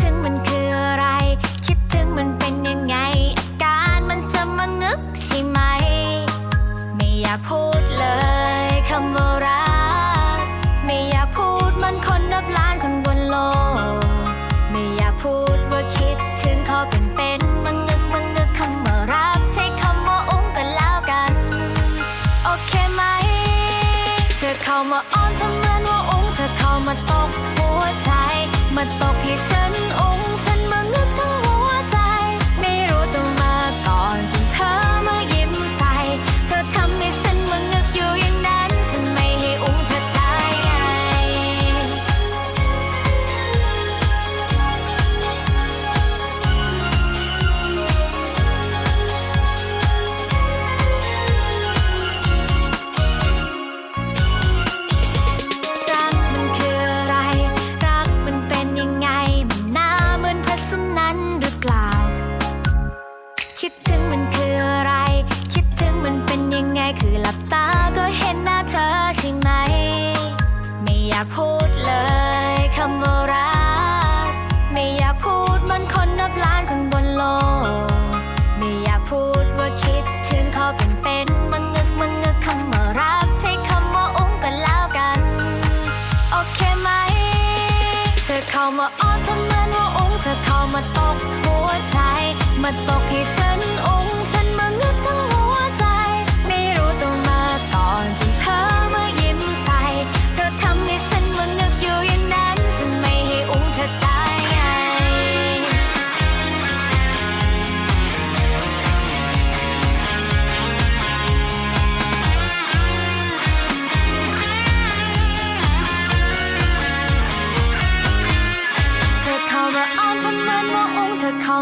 ถึงมันคืออะไร คิดถึงมันเป็นยังไง อาการมันจะมาเงึกใช่ไหม ไม่อยากพูดเลยคำว่ารัก ไม่อยากพูดมันคนนับล้านคนบนโลก ไม่อยากพูดว่าคิดถึงขาเป็นเป็นมังงึกมังงึกคำว่ารักใช้คำว่าอุ้มกันแล้วกัน โอเคไหม เธอเข้ามาอ้อนทำเหมือนว่าอุ้มเธอเข้ามาตกหัวใจ มาตกให้ฉันองค์ากพูดเลยคำว่ารัก ไม่อยากพูดมันคนนับล้านคนบนโลก ไม่อยากพูดว่าคิดถึงเขาเป็นเป็นมังงึกมังงึกคำว่ารักใช้คำว่าอุ้งกันแล้วกัน โอเคไหม เธอเข้ามาอ้อนทำเหมือนว่าอุ้งเธอเข้ามาตกหัวใจ มาตกให้ฉัน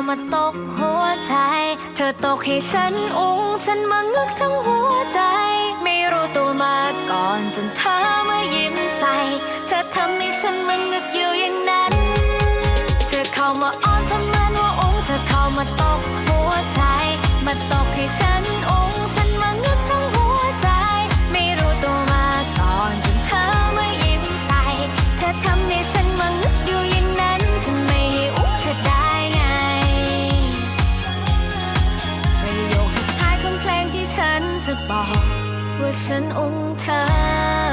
มาตกหัวใจ เธอตกให้ฉันอุ้งฉันมังึกทั้งหัวใจ ไม่รู้ตัวมาก่อนจนเธอมายิ้มใส่ เธอทำให้ฉันมังึกอยู่อย่างนั้น เธอเข้ามาอ้อนทำเหมือนว่าอุ้งเธอเข้ามาตกหัวใจ มาตกให้ฉันอุ้ง จะบอกว่าฉันอุ้งเธอ